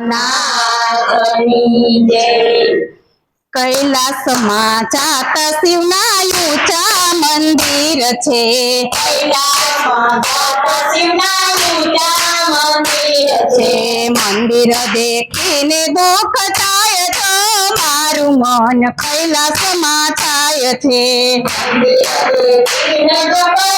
નાથની જય કૈલાસમાં જાતા શિવના ઊંચા મંદિર છે. મંદિર દેખીને દુઃખ થાય તો મારું મન કૈલાસમાં થાય છે. મંદિર દેખીને લોકો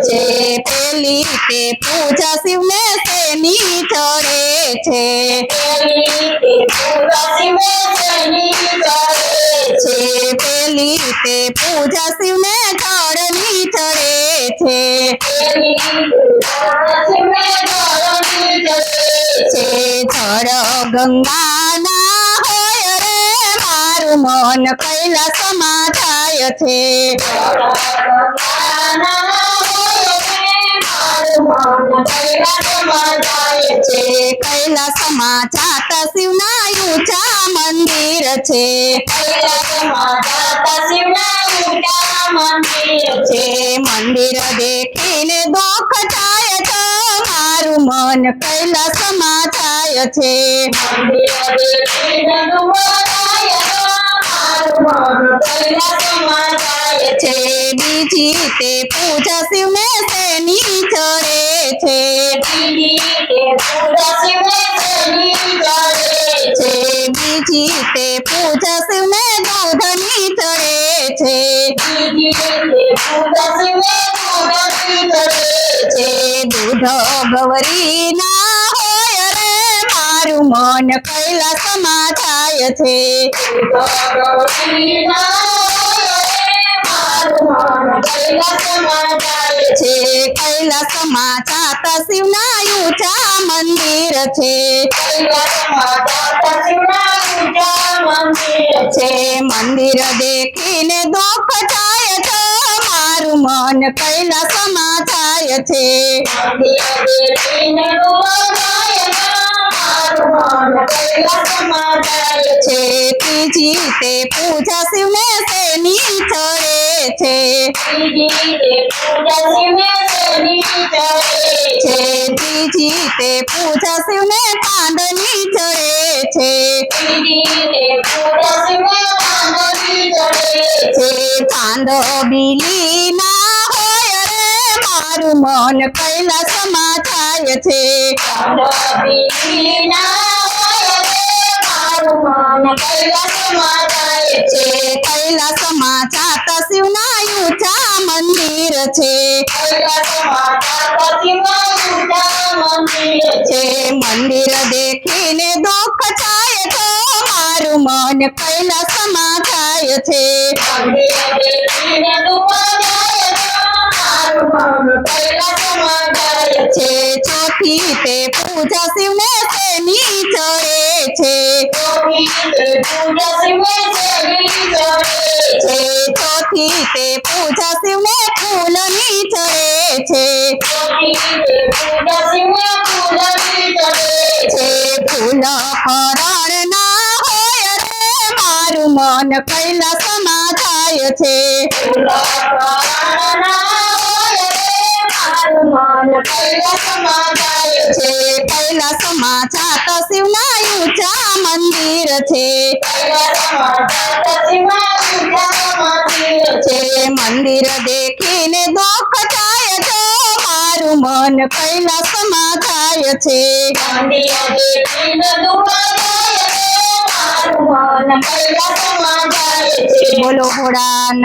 છે પેલી તે પૂજા શિવને તેની ચડે છે પેલી તે પૂજા શિવને ચડની ચડે છે પેલી તે પૂરા શિવે ધરણી કરે છે છે જળ ગંગાના મન કૈલાસમાં થાય છે. છે કૈલાસમાં જાતા શિવના ઊંચા મંદિર છે. છે મંદિર દેખીને દુઃખ થાય તો મારું મન કૈલાસમાં થાય છે. છે બીજી તે પૂજા શિવને તેની ચડે છે બીજી તે પૂજા શિવને દૂધની ચડે છે દૂધ ગવરી ના હોય રે મારું મન કૈલાસમાં થાય છે. છે કૈલાસમાં જાતા શિવના મંદિર છે. મંદિર દેખીને દુઃખ થાય છે. મારું મન કૈલાસમાં થાય છે. છે. ત્રીજી તે પૂજા શિવને તેની ચડે છે છે ત્રીજી તે પૂજા શિવને કાંદની ચડે છે છે ચાંદ બીલી ના હોય રે મારું મન કૈલાસમાં થાય છે છે કૈલાસમાં ઊંચા મંદિર છે, મંદિર દેખીને દુઃખ થાય તો મારું મન કૈલાસમાં થાય છે છે ચોથી તે પૂજા શિવને તેની ચડે છે. છે. ચોથી તે પૂજા શિવને ફૂલની ચડે છે. છે ફૂલ હરણ ના હોય રે મારું મન કૈલાસમાં થાય છે. છે સમાચાર તો શિવના ઊંચા મંદિર છે મંદિર દેખીને દુઃખ થાય તો મારું મન પહેલા સમાચાર છે બોલો ભોળાનાથની